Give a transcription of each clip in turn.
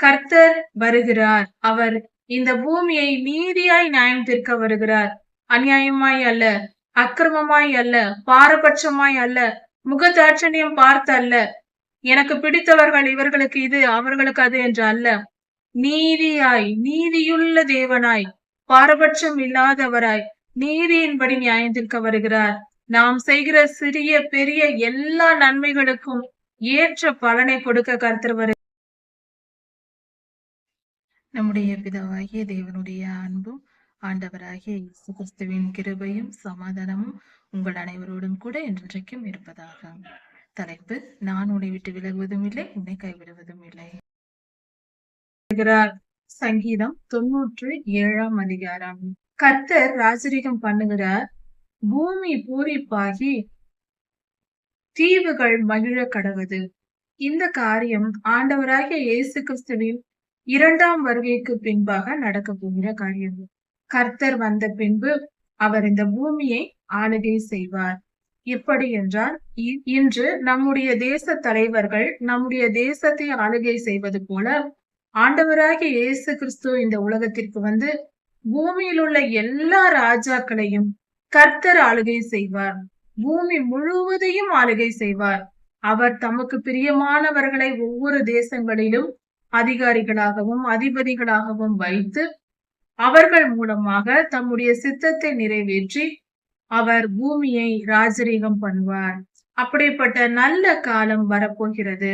கர்த்தர் வருகிறார். அவர் இந்த பூமியை நீதியாய் நியாயம் தீர்க்க வருகிறார். அநியாயமாய் அல்ல அக்கிரமமாய் அல்ல பாரபட்சமாய் அல்ல முகதாட்சணியம் பார்த்து அல்ல. எனக்கு பிடித்தவர்கள் இவர்களுக்கு இது அவர்களுக்கு அது என்று அல்ல. நீதியாய் நீதியுள்ள தேவனாய் பாரபட்சம் இல்லாதவராய் நீதியின்படி நியாயத்திற்கு வருகிறார். நாம் செய்கிற சிறிய பெரிய எல்லா நன்மைகளுக்கும் ஏற்ற பலனை கொடுக்க கர்த்தர் நம்முடைய பிதாவாகிய தேவனுடைய அன்பும் ஆண்டவராகிய இயேசு கிறிஸ்துவின் கிருபையும் சமாதானமும் உங்கள் அனைவரோடும் கூட என்றைக்கும் இருப்பதாக. தலைப்பு நான் உன்னை விட்டு விலகுவதும் இல்லை உன்னை கைவிடுவதும் இல்லை. சங்கீதம் தொன்னூற்று ஏழாம் அதிகாரம். கர்த்தர் ராஜரிகம் பண்ணுகிறார். பூமி பூரிப்பாகி தீவுகள் மகிழ கடவுது. இந்த காரியம் ஆண்டவராகிய இயேசு கிறிஸ்துவின் இரண்டாம் வருகைக்கு பின்பாக நடக்க போகிற காரியம். கர்த்தர் வந்த பின்பு அவர் இந்த பூமியை ஆளுகை செய்வார். எப்படி என்றால் இ- இன்று நம்முடைய தேச தலைவர்கள் நம்முடைய தேசத்தை ஆளுகை செய்வது போல ஆண்டவராகிய இயேசு கிறிஸ்து இந்த உலகத்திற்கு வந்து பூமியில் உள்ள எல்லா ராஜாக்களையும் கர்த்தர் ஆளுகை செய்வார். பூமி முழுவதையும் ஆளுகை செய்வார். அவர் தமக்கு பிரியமானவர்களை ஒவ்வொரு தேசங்களிலும் அதிகாரிகளாகவும் அதிபதிகளாகவும் வைத்து அவர்கள் மூலமாக தம்முடைய சித்தத்தை நிறைவேற்றி அவர் பூமியை ராஜரீகம் பண்ணுவார். அப்படிப்பட்ட நல்ல காலம் வரப்போகிறது.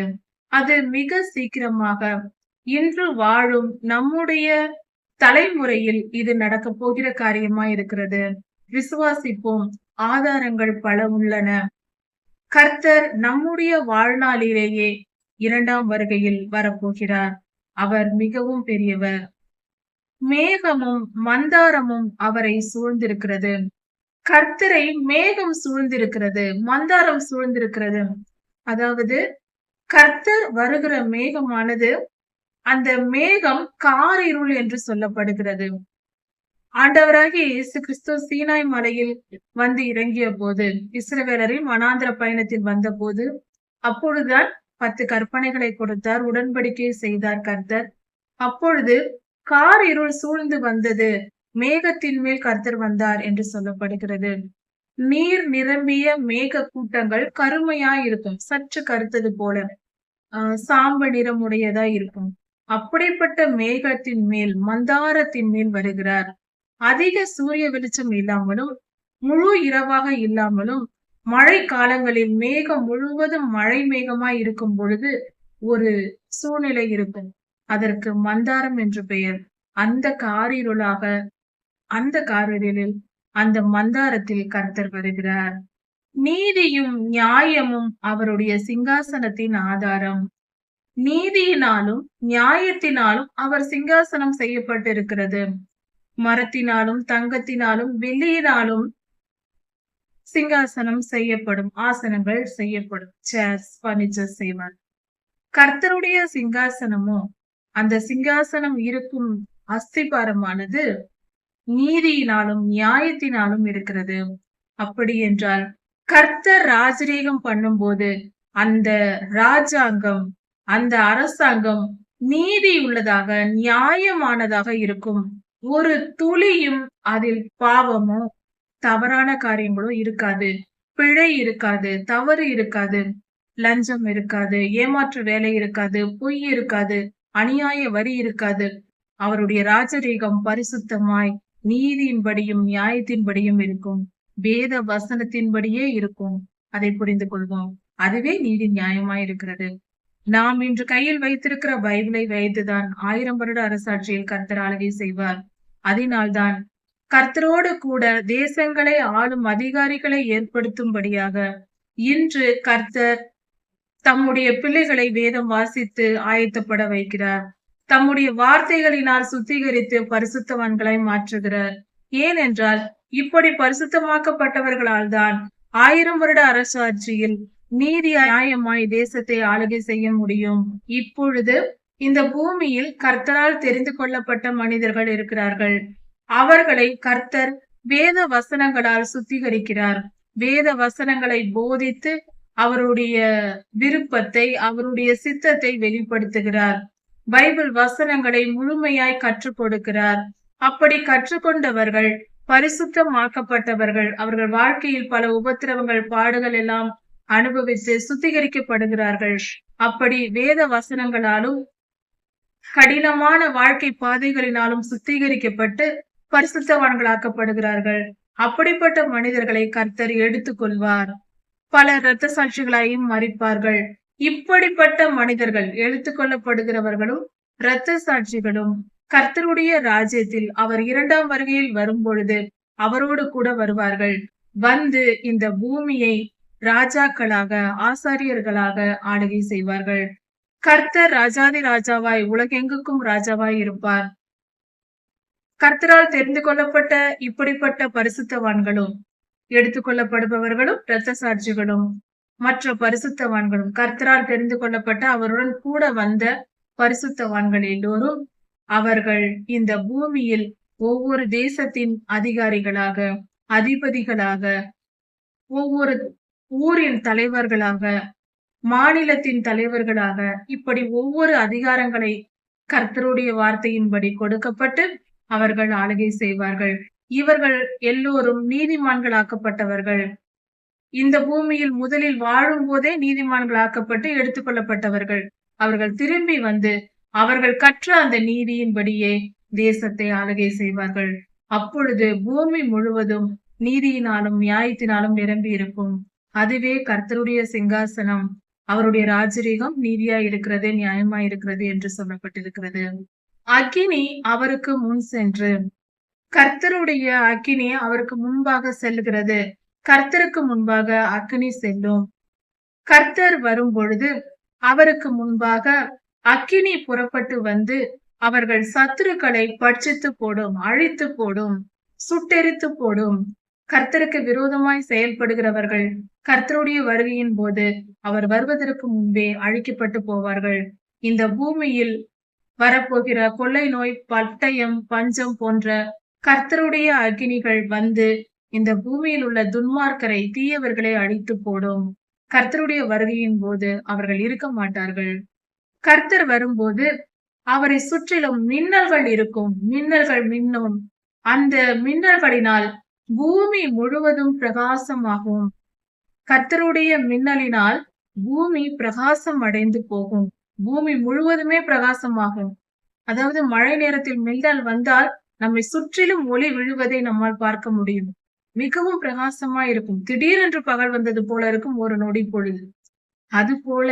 அது மிக சீக்கிரமாக இன்று வாழும் நம்முடைய தலைமுறையில் இது நடக்க போகிற காரியமா இருக்கிறது. விசுவாசிப்போம். ஆதாரங்கள் பல உள்ளன. கர்த்தர் நம்முடைய வாழ்நாளிலேயே இரண்டாம் வருகையில் வரப்போகிறார். அவர் மிகவும் பெரியவர். மேகமும் மந்தாரமும் அவரை சூழ்ந்திருக்கிறது. கர்த்தரை மேகம் சூழ்ந்திருக்கிறது மந்தாரம் சூழ்ந்திருக்கிறது. அதாவது கர்த்தர் வருகிற மேகமானது அந்த மேகம் காரிருள் என்று சொல்லப்படுகிறது. ஆண்டவராகிய இயேசு கிறிஸ்து சீனாய் மலையில் வந்து இறங்கிய போது இஸ்ரவேலரின் மனாந்திர பயணத்தில் வந்த போது அப்பொழுதுதான் பத்து கற்பனைகளை கொடுத்தார் உடன்படிக்கை செய்தார் கர்த்தர். அப்பொழுது கார் இருள் சூழ்ந்து வந்தது. மேகத்தின் மேல் கர்த்தர் வந்தார் என்று சொல்லப்படுகிறது. நீர் நிரம்பிய மேக கூட்டங்கள் கருமையா இருக்கும் சற்று கருத்தது போல ஆஹ் சாம்ப நிறமுடையதா இருக்கும். அப்படிப்பட்ட மேகத்தின் மேல் மந்தாரத்தின் மேல் வருகிறார். அதிக சூரிய வெளிச்சம் இல்லாமலும் முழு இரவாக இல்லாமலும் மழை காலங்களில் மேகம் முழுவதும் மழை மேகமாய் இருக்கும் பொழுது ஒரு சூழ்நிலை இருக்கும். அதற்கு மந்தாரம் என்று பெயர். அந்த காரிருளாக அந்த காரிருளில் அந்த மந்தாரத்தில் கர்த்தர் வருகிறார். நீதியும் நியாயமும் அவருடைய சிங்காசனத்தின் ஆதாரம். நீதியினாலும் நியாயத்தினாலும் அவர் சிங்காசனம் செய்யப்பட்டிருக்கிறது. மரத்தினாலும் தங்கத்தினாலும் வெள்ளியினாலும் சிங்காசனம் செய்யப்படும் ஆசனங்கள் செய்யப்படும் சேர்ஸ் பர்னிச்சர் செய்வார். கர்த்தருடைய சிங்காசனமும் அந்த சிங்காசனம் இருக்கும் அஸ்திபாரமானது நீதியினாலும் நியாயத்தினாலும் இருக்கிறது. அப்படி என்றால் கர்த்தர் ராஜரீகம் பண்ணும்போது அந்த ராஜாங்கம் அந்த அரசாங்கம் நீதி உள்ளதாக நியாயமானதாக இருக்கும். ஒரு துளியும் அதில் பாவமோ தவறான காரியங்களும் இருக்காது. பிழை இருக்காது தவறு இருக்காது. லஞ்சம் இருக்காது ஏமாற்று வேலை இருக்காது பொய் இருக்காது அநியாய வரி இருக்காது. அவருடைய ராஜரீகம் பரிசுத்தமாய் நீதியின்படியும் நியாயத்தின்படியும் இருக்கும். வேத வசனத்தின்படியே இருக்கும். அதை புரிந்து கொள்வோம். அதுவே நீதி நியாயமாய் இருக்கிறது. நாம் இன்று கையில் வைத்திருக்கிற பைபிளை வைத்துதான் ஆயிரம் வருட அரசாட்சியில் கர்த்தர் ஆளுகை செய்வார். அதனால்தான் கர்த்தரோடு கூட தேசங்களை ஆளும் அதிகாரிகளை ஏற்படுத்தும்படியாக இன்று கர்த்தர் தம்முடைய பிள்ளைகளை வேதம் வாசித்து ஆயத்தப்பட வைக்கிறார். தம்முடைய வார்த்தைகளினால் சுத்திகரித்து பரிசுத்தவான்களை மாற்றுகிறார். ஏனென்றால் இப்படி பரிசுத்தமாக்கப்பட்டவர்களால் தான் ஆயிரம் வருட அரசாட்சியில் நீதி நியாயமாய் தேசத்தை ஆளுகை செய்ய முடியும். இப்பொழுது இந்த பூமியில் கர்த்தரால் தெரிந்து கொள்ளப்பட்ட மனிதர்கள் இருக்கிறார்கள். அவர்களை கர்த்தர் வேத வசனங்களால் சுத்திகரிக்கிறார். வேத வசனங்களை போதித்து அவருடைய விருப்பத்தை அவருடைய சித்தத்தை வெளிப்படுத்துகிறார். பைபிள் வசனங்களை முழுமையாய் கற்றுக் கொடுக்கிறார். அப்படி கற்றுக்கொண்டவர்கள் பரிசுத்தமாக்கப்பட்டவர்கள் அவர்கள் வாழ்க்கையில் பல உபத்திரவங்கள் பாடுகள் எல்லாம் அனுபவித்து சுத்திகரிக்கப்படுகிறார்கள். அப்படி வேத வசனங்களாலும் கடினமான வாழ்க்கை பாதைகளினாலும் சுத்திகரிக்கப்பட்டு பரிசுத்தவான்களாக்கப்படுகிறார்கள். அப்படிப்பட்ட மனிதர்களை கர்த்தர் எடுத்துக்கொள்வார். பல இரத்த சாட்சிகளாயும் மறிப்பார்கள் இப்படிப்பட்ட மனிதர்கள் எடுத்துக்கொள்ளப்படுகிறவர்களும் இரத்த சாட்சிகளும் கர்த்தருடைய ராஜ்யத்தில் அவர் இரண்டாம் வருகையில் வரும்பொழுது அவரோடு கூட வருவார்கள். வந்து இந்த பூமியை ராஜாக்களாக ஆசாரியர்களாக ஆளுகை செய்வார்கள். கர்த்தர் ராஜாதி ராஜாவாய் உலகெங்குக்கும் ராஜாவாய் இருப்பார். கர்த்தரால் தெரிந்து கொள்ளப்பட்ட இப்படிப்பட்ட பரிசுத்தவான்களும் எடுத்துக்கொள்ளப்படுபவர்களும் இரத்த சாட்சிகளும் மற்ற பரிசுத்தவான்களும் கர்த்தரால் தெரிந்து கொள்ளப்பட்ட அவருடன் கூட வந்த பரிசுத்தவான்கள் எல்லோரும் அவர்கள் இந்த பூமியில் ஒவ்வொரு தேசத்தின் அதிகாரிகளாக அதிபதிகளாக ஒவ்வொரு ஊரின் தலைவர்களாக மாநிலத்தின் தலைவர்களாக இப்படி ஒவ்வொரு அதிகாரங்களை கர்த்தருடைய வார்த்தையின்படி கொடுக்கப்பட்டு அவர்கள் ஆளுகை செய்வார்கள். இவர்கள் எல்லோரும் நீதிமான்களாக்கப்பட்டவர்கள். இந்த பூமியில் முதலில் வாழும் போதே நீதிமான்களாக்கப்பட்டு எடுத்துக்கொள்ளப்பட்டவர்கள் அவர்கள் திரும்பி வந்து அவர்கள் கற்ற அந்த நீதியின்படியே தேசத்தை ஆளுகை செய்வார்கள். அப்பொழுது பூமி முழுவதும் நீதியினாலும் நியாயத்தினாலும் நிரம்பி இருக்கும். அதுவே கர்த்தருடைய சிங்காசனம். அவருடைய ராஜரீகம் நீதியா இருக்கிறது நியாயமா இருக்கிறது என்று சொல்லப்பட்டிருக்கிறது. அக்கினி அவருக்கு முன் சென்று. கர்த்தருடைய அக்கினி அவருக்கு முன்பாக செல்கிறது. கர்த்தருக்கு முன்பாக அக்கினி செல்லும். கர்த்தர் வரும் பொழுது அவருக்கு முன்பாக அக்கினி புறப்பட்டு வந்து அவர்கள் சத்துருக்களை பட்சித்து போடும் அழித்து போடும் சுட்டெரித்து போடும். கர்த்தருக்கு விரோதமாய் செயல்படுகிறவர்கள் கர்த்தருடைய வருகையின் போது அவர் வருவதற்கு முன்பே அழிக்கப்பட்டு போவார்கள். இந்த பூமியில் வரப்போகிற கொள்ளை நோய் பட்டயம் பஞ்சம் போன்ற கர்த்தருடைய அக்னிகள் வந்து இந்த பூமியில் உள்ள துன்மார்க்கரை தீயவர்களை அழித்து போடும். கர்த்தருடைய வருகையின் போது அவர்கள் இருக்க மாட்டார்கள். கர்த்தர் வரும்போது அவரை சுற்றிலும் மின்னல்கள் இருக்கும். மின்னல்கள் மின்னும். அந்த மின்னல்களினால் பூமி முழுவதும் பிரகாசமாகும். கர்த்தருடைய மின்னலினால் பூமி பிரகாசம் அடைந்து போகும். பூமி முழுவதுமே பிரகாசமாகும். அதாவது மழை நேரத்தில் மின்னல் வந்தால் நம்மை சுற்றிலும் ஒளி விழுவதை நம்மால் பார்க்க முடியும். மிகவும் பிரகாசமா இருக்கும். திடீரென்று பகல் வந்தது போல இருக்கும் ஒரு நொடி பொழுது. அது போல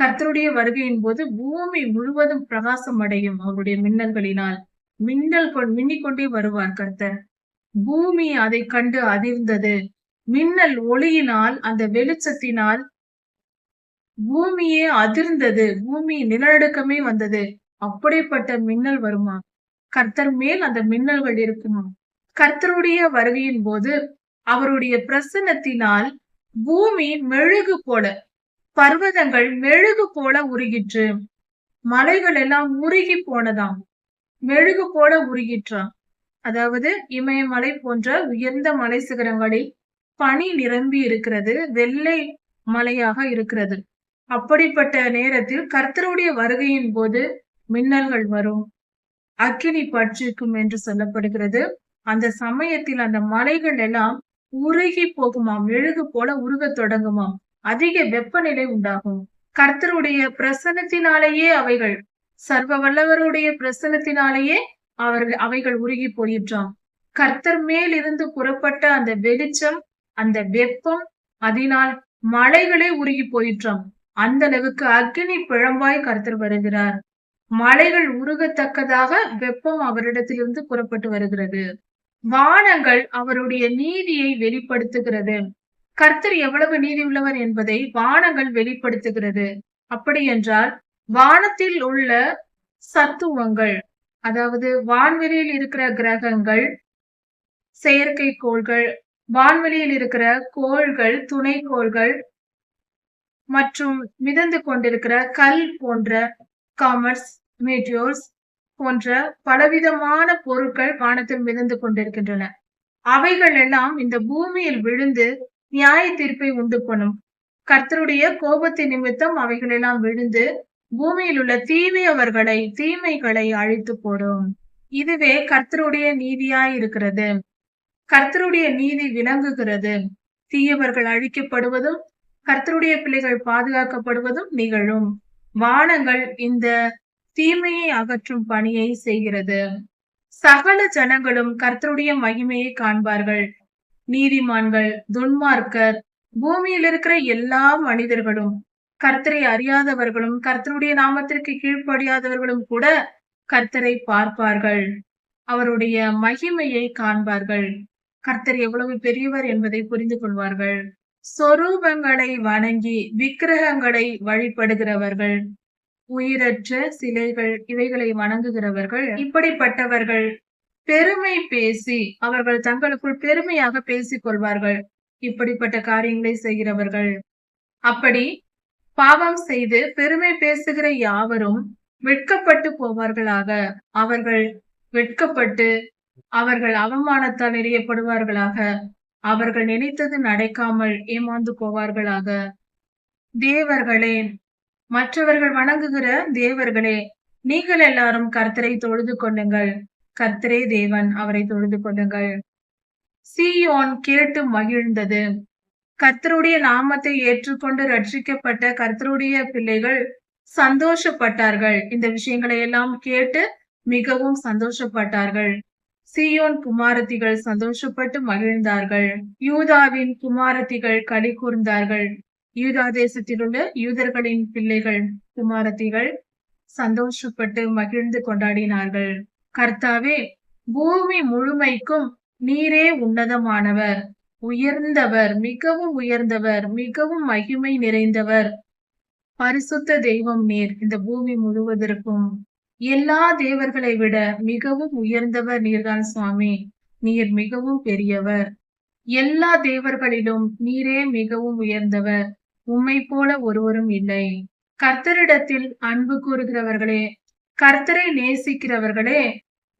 கர்த்தருடைய வருகையின் போது பூமி முழுவதும் பிரகாசம் அடையும் அவருடைய மின்னல்களினால். மின்னல் மின்னிக் கொண்டே வருவார் கர்த்தர். பூமி அதை கண்டு அதிர்ந்தது. மின்னல் ஒளியினால் அந்த வெளிச்சத்தினால் பூமியே அதிர்ந்தது. பூமி நிலநடுக்கமே வந்தது. அப்படிப்பட்ட மின்னல் வருமா? கர்த்தர் மேல் அந்த மின்னல்கள் இருக்குமா? கர்த்தருடைய வருகையின் போது அவருடைய பிரசன்னத்தினால் பூமி மெழுகு போல பர்வதங்கள் மெழுகு போல உருகிற்று. மலைகள் எல்லாம் உருகி போனதாம். மெழுகு போல உருகிற்றான் அதாவது இமயமலை போன்ற உயர்ந்த மலை சிகரங்களில் பனி நிரம்பி இருக்கிறது. வெள்ளை மலையாக இருக்கிறது. அப்படிப்பட்ட நேரத்தில் கர்த்தருடைய வருகையின் போது மின்னல்கள் வரும். அக்கினி பற்றிருக்கும் என்று சொல்லப்படுகிறது. அந்த சமயத்தில் அந்த மலைகள் எல்லாம் உருகி போகுமாம். மெழுகு போல உருக தொடங்குமாம். அதிக வெப்பநிலை உண்டாகும். கர்த்தருடைய பிரசனத்தினாலேயே அவைகள் சர்வ வல்லவருடைய பிரசனத்தினாலேயே அவர்கள் அவைகள் உருகி போயிற்றாம் கர்த்தர் மேல் இருந்து புறப்பட்ட அந்த வெளிச்சம் அந்த வெப்பம் அதனால் மலைகளே உருகி போயிற்றாம் அந்த அளவுக்கு அக்னி பிழம்பாய் கர்த்தர் வருகிறார். மலைகள் உருகத்தக்கதாக வெப்பம் அவரிடத்திலிருந்து புறப்பட்டு வருகிறது. வானங்கள் அவருடைய நீதியை வெளிப்படுத்துகிறது. கர்த்தர் எவ்வளவு நீதி உள்ளவர் என்பதை வானங்கள் வெளிப்படுத்துகிறது. அப்படி என்றால் வானத்தில் உள்ள சத்துவங்கள் அதாவது வான்வெளியில் இருக்கிற கிரகங்கள் செயற்கைக்கோள்கள் வான்வெளியில் இருக்கிற கோள்கள் துணைக்கோள்கள் மற்றும் மிதந்து கொண்டிருக்கிற கல் போன்ற காமர்ஸ் மீட்டியோர்ஸ் போன்ற பலவிதமான பொருட்கள் வானத்தில் மிதந்து கொண்டிருக்கின்றன. அவைகள் எல்லாம் இந்த பூமியில் விழுந்து நியாய தீர்ப்பை உண்டு பண்ணும். கர்த்தருடைய கோபத்தின் நிமித்தம் அவைகள் எல்லாம் விழுந்து பூமியில் உள்ள தீமையவர்களை தீமைகளை அழித்து போடும். இதுவே கர்த்தருடைய நீதியாய் இருக்கிறது. கர்த்தருடைய நீதி விளங்குகிறது. தீயவர்கள் அழிக்கப்படுவதும் கர்த்தருடைய பிள்ளைகள் பாதுகாக்கப்படுவதும் நிகழும். வானங்கள் இந்த தீமையை அகற்றும் பணியை செய்கிறது. சகல ஜனங்களும் கர்த்தருடைய மகிமையை காண்பார்கள். நீதிமான்கள் துன்மார்க்கர் பூமியில் இருக்கிற எல்லா மனிதர்களும் கர்த்தரை அறியாதவர்களும் கர்த்தருடைய நாமத்திற்கு கீழ்ப்படியாதவர்களும் கூட கர்த்தரை பார்ப்பார்கள். அவருடைய மகிமையை காண்பார்கள். கர்த்தர் எவ்வளவு பெரியவர் என்பதை புரிந்து கொள்வார்கள். சொரூபங்களை வணங்கி விக்கிரகங்களை வழிபடுகிறவர்கள் உயிரற்ற சிலைகள் இவைகளை வணங்குகிறவர்கள் இப்படிப்பட்டவர்கள் பெருமை பேசி அவர்கள் தங்களுக்குள் பெருமையாக பேசிக் கொள்வார்கள். இப்படிப்பட்ட காரியங்களை செய்கிறவர்கள். அப்படி பாவம் செய்து பெருமை பேசுகிற யாவரும் வெட்கப்பட்டு போவார்களாக. அவர்கள் வெட்கப்பட்டு அவர்கள் அவமானத்தால் எறியப்படுவார்களாக. அவர்கள் நினைத்தது நடக்காமல் ஏமாந்து போவார்களாக? தேவர்களே மற்றவர்கள் வணங்குகிற தேவர்களே நீங்கள் எல்லாரும் கர்த்தரை தொழுது கொள்ளுங்கள். கர்த்தரே தேவன் அவரை தொழுது கொள்ளுங்கள். சீயோன் கேட்டு மகிழ்ந்தது. கர்த்தருடைய நாமத்தை ஏற்றுக்கொண்டு ரட்சிக்கப்பட்ட கர்த்தருடைய பிள்ளைகள் சந்தோஷப்பட்டார்கள். இந்த விஷயங்களை எல்லாம் கேட்டு மிகவும் சந்தோஷப்பட்டார்கள். சியோன் குமாரத்திகள் சந்தோஷப்பட்டு மகிழ்ந்தார்கள். யூதாவின் குமாரத்திகள் களி கூர்ந்தார்கள். யூதா தேசத்தில் உள்ள யூதர்களின் பிள்ளைகள் குமாரத்திகள் சந்தோஷப்பட்டு மகிழ்ந்து கொண்டாடினார்கள். கர்த்தாவே பூமி முழுமைக்கும் நீரே உன்னதமானவர். உயர்ந்தவர் மிகவும் உயர்ந்தவர் மிகவும் மகிமை நிறைந்தவர். பரிசுத்த தெய்வம் நீர் இந்த பூமி முழுவதற்கும். எல்லா தேவர்களை விட மிகவும் உயர்ந்தவர் நீர்தான் சுவாமி. நீர் மிகவும் பெரியவர். எல்லா தேவர்களிலும் நீரே மிகவும் உயர்ந்தவர். உம்மை போல ஒருவரும் இல்லை. கர்த்தரிடத்தில் அன்பு கூறுகிறவர்களே கர்த்தரை நேசிக்கிறவர்களே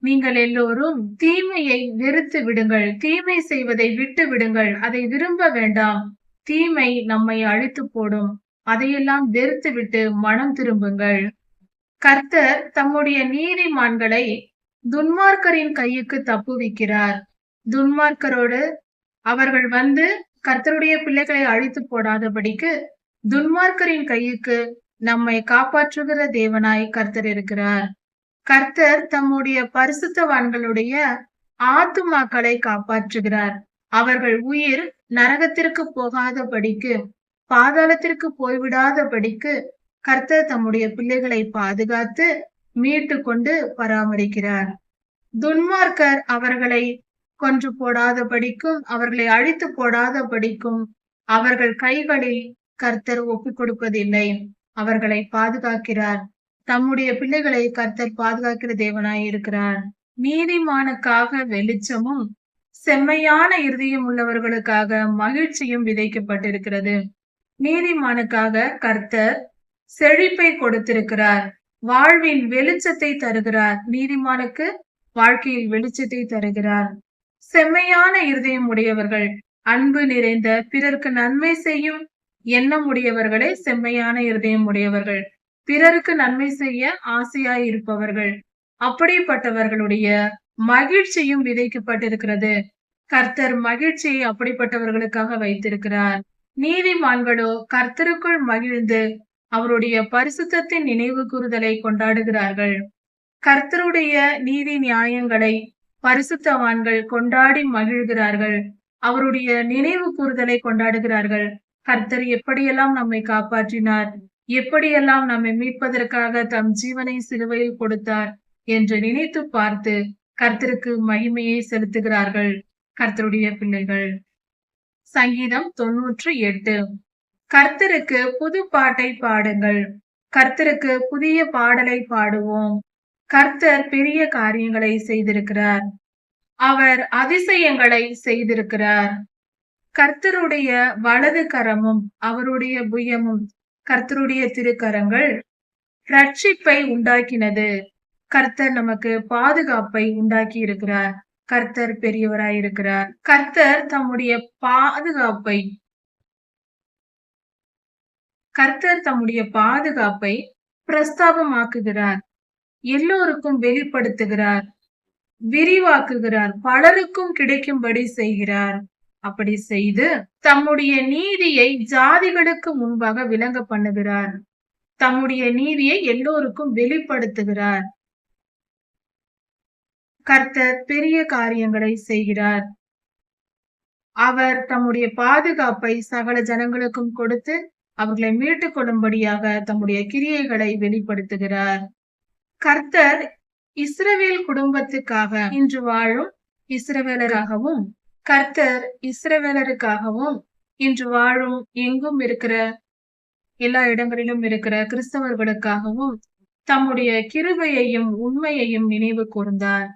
நீங்கள் எல்லோரும் தீமையை வெறுத்து விடுங்கள். தீமை செய்வதை விட்டு விடுங்கள். அதை விரும்ப வேண்டாம். தீமை நம்மை அழித்து போடும். அதையெல்லாம் வெறுத்து விட்டு மனம் திரும்புங்கள். கர்த்தர் தம்முடைய நீதிமான்களை துன்மார்க்கரின் கையுக்கு தப்புவிக்கிறார். துன்மார்க்கரோடு அவர்கள் வந்து கர்த்தருடைய பிள்ளைகளை அழித்து போடாதபடிக்கு துன்மார்க்கரின் கையுக்கு நம்மை காப்பாற்றுகிற தேவனாய் கர்த்தர் இருக்கிறார். கர்த்தர் தம்முடைய பரிசுத்தவான்களுடைய ஆத்துமாக்களை காப்பாற்றுகிறார். அவர்கள் உயிர் நரகத்திற்கு போகாதபடிக்கு பாதாளத்திற்கு போய்விடாதபடிக்கு கர்த்தர் தம்முடைய பிள்ளைகளை பாதுகாத்து மீட்டு கொண்டு பராமரிக்கிறார். துன்மார்க்கர் அவர்களை கொன்று போடாத படிக்கும் அவர்களை அழித்து போடாத படிக்கும் அவர்கள் கைகளில் கர்த்தர் ஒப்பிக் கொடுப்பதில்லை. அவர்களை பாதுகாக்கிறார். தம்முடைய பிள்ளைகளை கர்த்தர் பாதுகாக்கிற தேவனாய் இருக்கிறார். நீதிமானுக்காக வெளிச்சமும் செம்மையான இருதயம் உள்ளவர்களுக்காக மகிழ்ச்சியும் விதைக்கப்பட்டிருக்கிறது. நீதிமானுக்காக கர்த்தர் செழிப்பை கொடுத்திருக்கிறார். வாழ்வின் வெளிச்சத்தை தருகிறார். நீதிமானுக்கு வாழ்க்கையில் வெளிச்சத்தை தருகிறார். செம்மையான இருதயம் உடையவர்கள். அன்பு நிறைந்த பிறருக்கு நன்மை செய்யும் எண்ணம் உடையவர்களே செம்மையான இருதயம் உடையவர்கள். பிறருக்கு நன்மை செய்ய ஆசையாய் இருப்பவர்கள். அப்படிப்பட்டவர்களுடைய மகிழ்ச்சியும் விதைக்கப்பட்டிருக்கிறது. கர்த்தர் மகிழ்ச்சியை அப்படிப்பட்டவர்களுக்காக வைத்திருக்கிறார். நீதிமான்களோ கர்த்தருக்குள் மகிழ்ந்து அவருடைய பரிசுத்தத்தின் நினைவு கூறுதலை கொண்டாடுகிறார்கள். கர்த்தருடைய நீதி நியாயங்களை பரிசுத்தவான்கள் கொண்டாடி மகிழ்கிறார்கள். அவருடைய நினைவு கூறுதலை கொண்டாடுகிறார்கள். கர்த்தர் எப்படியெல்லாம் நம்மை காப்பாற்றினார் எப்படியெல்லாம் நம்மை மீட்பதற்காக தம் ஜீவனை சிலுவையில் கொடுத்தார் என்று நினைத்து பார்த்து கர்த்தருக்கு மகிமையை செலுத்துகிறார்கள். கர்த்தருடைய பிள்ளைகள். சங்கீதம் தொன்னூற்று எட்டு. கர்த்தருக்கு புது பாட்டை பாடுங்கள். கர்த்தருக்கு புதிய பாடலை பாடுவோம். கர்த்தர் பெரிய காரியங்களை செய்திருக்கிறார். அவர் அதிசயங்களை செய்திருக்கிறார். கர்த்தருடைய வலது கரமும் அவருடைய புயமும் கர்த்தருடைய திருக்கரங்கள் ரட்சிப்பை உண்டாக்கினது. கர்த்தர் நமக்கு பாதுகாப்பை உண்டாக்கி இருக்கிறார் கர்த்தர் பெரியவராய் இருக்கிறார் கர்த்தர் தம்முடைய பாதுகாப்பை கர்த்தர் தம்முடைய பாதுகாப்பை பிரஸ்தாபமாக்குகிறார். எல்லோருக்கும் வெளிப்படுத்துகிறார். விரிவாக்குகிறார். பலருக்கும் கிடைக்கும்படி செய்கிறார். அப்படி செய்து தம்முடைய நீதியை ஜாதிகளுக்கு முன்பாக விளங்க பண்ணுகிறார். தம்முடைய நீதியை எல்லோருக்கும் வெளிப்படுத்துகிறார். கர்த்தர் பெரிய காரியங்களை செய்கிறார். அவர் தம்முடைய பாதுகாப்பை சகல ஜனங்களுக்கும் கொடுத்து அவர்களை மீட்டுக் கொள்ளும்படியாக தம்முடைய கிரியைகளை வெளிப்படுத்துகிறார். கர்த்தர் இஸ்ரவேல் குடும்பத்துக்காக இன்று வாழும் இஸ்ரவேலராகவும் கர்த்தர் இஸ்ரவேலருக்காகவும் இன்று வாழும் எங்கும் இருக்கிற எல்லா இடங்களிலும் இருக்கிற கிறிஸ்தவர்களுக்காகவும் தம்முடைய கிருபையையும் உண்மையையும் நினைவு கூர்ந்தார்.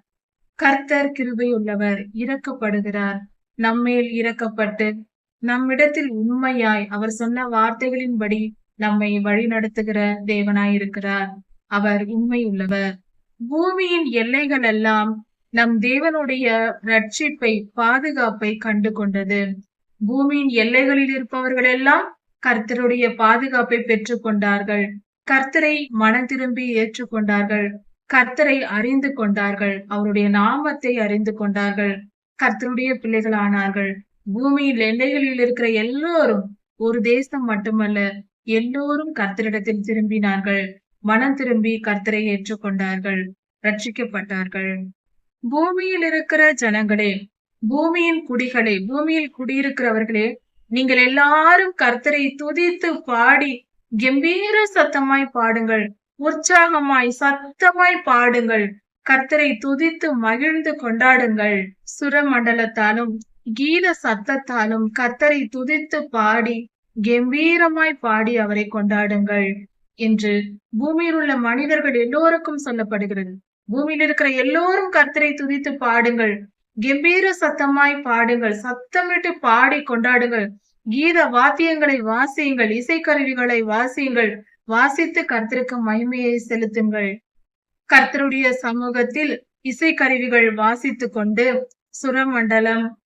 கர்த்தர் கிருபை உள்ளவர் இறக்கப்படுகிறார் நம்மேல் இறக்கப்பட்டு நம்மிடத்தில் உண்மையாய் அவர் சொன்ன வார்த்தைகளின்படி நம்மை வழிநடத்துகிற தேவனாய் இருக்கிறார் அவர் உண்மை உள்ளவர் பூமியின் எல்லைகள் எல்லாம் நம் தேவனுடைய ரட்சிப்பை பாதுகாப்பை கண்டு கொண்டது பூமியின் எல்லைகளில் இருப்பவர்கள் எல்லாம் கர்த்தருடைய பாதுகாப்பை பெற்றுக் கொண்டார்கள் கர்த்தரை மனம் திரும்பி ஏற்றுக்கொண்டார்கள். கர்த்தரை அறிந்து கொண்டார்கள். அவருடைய நாமத்தை அறிந்து கொண்டார்கள். கர்த்தருடைய பிள்ளைகளானார்கள். பூமியின் எல்லைகளில் இருக்கிற எல்லோரும் ஒரு தேசம் மட்டுமல்ல எல்லோரும் கர்த்தரிடத்தில் திரும்பினார்கள். மனம் திரும்பி கர்த்தரை ஏற்றுக்கொண்டார்கள் ரட்சிக்கப்பட்டார்கள். பூமியில் இருக்கிற ஜனங்களே பூமியின் குடிகளே பூமியில் குடியிருக்கிறவர்களே நீங்கள் எல்லாரும் கர்த்தரை துதித்து பாடி கம்பீர சத்தமாய் பாடுங்கள் உற்சாகமாய் சத்தமாய் பாடுங்கள். கர்த்தரை துதித்து மகிழ்ந்து கொண்டாடுங்கள். சுரமண்டலத்தாலும் கீத சத்தத்தாலும் கத்தரை துதித்து பாடி கம்பீரமாய் பாடி அவரை கொண்டாடுங்கள் என்று பூமியில் உள்ள மனிதர்கள் எல்லோருக்கும் சொல்லப்படுகிறது. பூமியில் இருக்கிற எல்லோரும் கர்த்தரை துதித்து பாடுங்கள். கம்பீர சத்தமாய் பாடுங்கள். சத்தமிட்டு பாடி கொண்டாடுங்கள். கீத வாத்தியங்களை வாசியுங்கள். இசைக்கருவிகளை வாசியுங்கள். வாசித்து கர்த்தருக்கு மகிமையை செலுத்துங்கள். கர்த்தருடைய சமூகத்தில் இசைக்கருவிகள் வாசித்து கொண்டு சுரமண்டலம்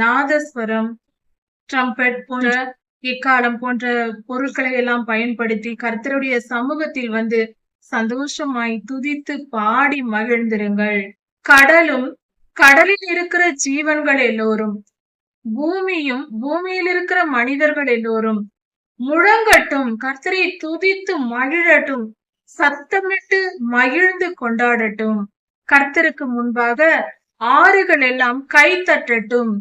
நாதஸ்வரம் ட்ரம்பெட் போன்ற இக்காலம் போன்ற பொருட்களை எல்லாம் பயன்படுத்தி கர்த்தருடைய சமூகத்தில் வந்து சந்தோஷமாய் துதித்து பாடி மகிழ்ந்திருங்கள். கடலும் கடலில் இருக்கிற ஜீவன்கள் எல்லோரும் பூமியும் பூமியில் இருக்கிற மனிதர்கள் எல்லோரும் முழங்கட்டும் கர்த்தரை துதித்து மகிழட்டும் சத்தமிட்டு மகிழ்ந்து கொண்டாடட்டும். கர்த்தருக்கு முன்பாக ஆறுகள் எல்லாம் கை தட்டட்டும்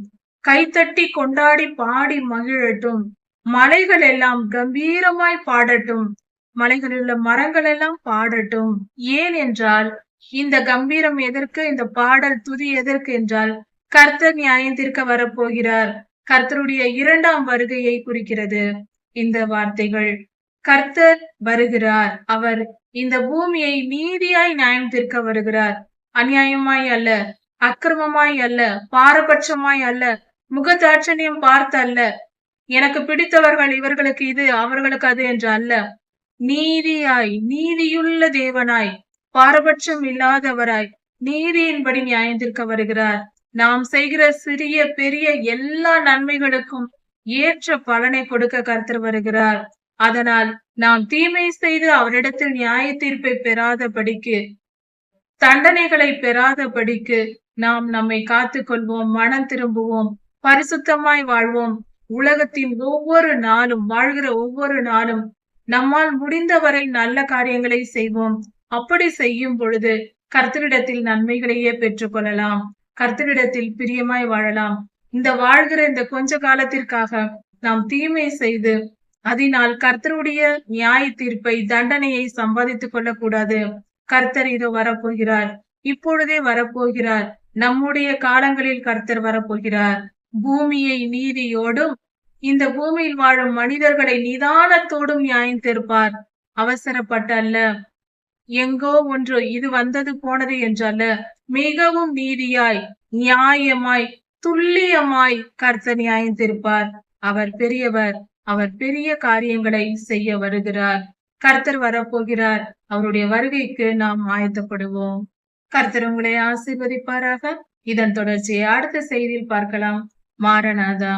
கைத்தட்டி கொண்டாடி பாடி மகிழட்டும். மலைகள் எல்லாம் கம்பீரமாய் பாடட்டும். மலைகளில் உள்ள மரங்கள் எல்லாம் பாடட்டும். ஏன் என்றால் இந்த கம்பீரம் எதற்கு இந்த பாடல் துதி எதற்கு என்றால் கர்த்தர் நியாயத்திற்கு வரப்போகிறார். கர்த்தருடைய இரண்டாம் வருகையை குறிக்கிறது. இந்த வார்த்தைகள் கர்த்தர் வருகிறார். அவர் இந்த பூமியை நீதியாய் நியாயம் தீர்க்க வருகிறார். அநியாயமாய் அல்ல அக்கிரமமாய் அல்ல பாரபட்சமாய் அல்ல முகதாட்சணியம் பார்த்து அல்ல எனக்கு பிடித்தவர்கள் இவர்களுக்கு இது அவர்களுக்கு அது என்று அல்ல. நீதியாய் நீதியுள்ள தேவனாய் பாரபட்சம் இல்லாதவராய் நீதியின்படி நியாயந்திருக்க வருகிறார். நாம் செய்கிற சிறிய பெரிய எல்லா நன்மைகளுக்கும் ஏற்ற பலனை கொடுக்க கருத்து வருகிறார். அதனால் நாம் தீமை செய்து அவரிடத்தில் நியாய தீர்ப்பை பெறாதபடிக்கு தண்டனைகளை பெறாதபடிக்கு நாம் நம்மை காத்து கொள்வோம் மனம் திரும்புவோம் பரிசுத்தமாய் வாழ்வோம். உலகத்தின் ஒவ்வொரு நாளும் வாழ்கிற ஒவ்வொரு நாளும் நம்மால் முடிந்தவரை நல்ல காரியங்களை செய்வோம். அப்படி செய்யும் பொழுது கர்த்தரிடத்தில் நன்மைகளையே பெற்றுக்கொள்ளலாம். கர்த்தரிடத்தில் பிரியமாய் வாழலாம். இந்த வாழ்கிற இந்த கொஞ்ச காலத்திற்காக நாம் தீமை செய்து அதனால் கர்த்தருடைய நியாய தீர்ப்பை தண்டனையை சம்பாதித்துக் கொள்ளக்கூடாது. கர்த்தர் இதோ வரப்போகிறார். இப்பொழுதே வரப்போகிறார். நம்முடைய காலங்களில் கர்த்தர் வரப்போகிறார். பூமியை நீதியோடும் இந்த பூமியில் வாழும் மனிதர்களை நிதானத்தோடும் நியாயம் தீர்ப்பார். அவசரப்பட்ட அல்ல எங்கோ ஒன்று இது வந்தது போனது என்றல்ல. மிகவும் நீதியாய் நியாயமாய் துல்லியமாய் கர்த்தர் நியாயம் தீர்ப்பார். அவர் பெரியவர். அவர் பெரிய காரியங்களை செய்ய வருகிறார். கர்த்தர் வரப்போகிறார். அவருடைய வருகைக்கு நாம் ஆயத்தப்படுவோம். கர்த்தர் உங்களை ஆசீர்வதிப்பாராக. இதன் தொடர்ச்சியை அடுத்த செய்தியில் பார்க்கலாம். மாரநாதா.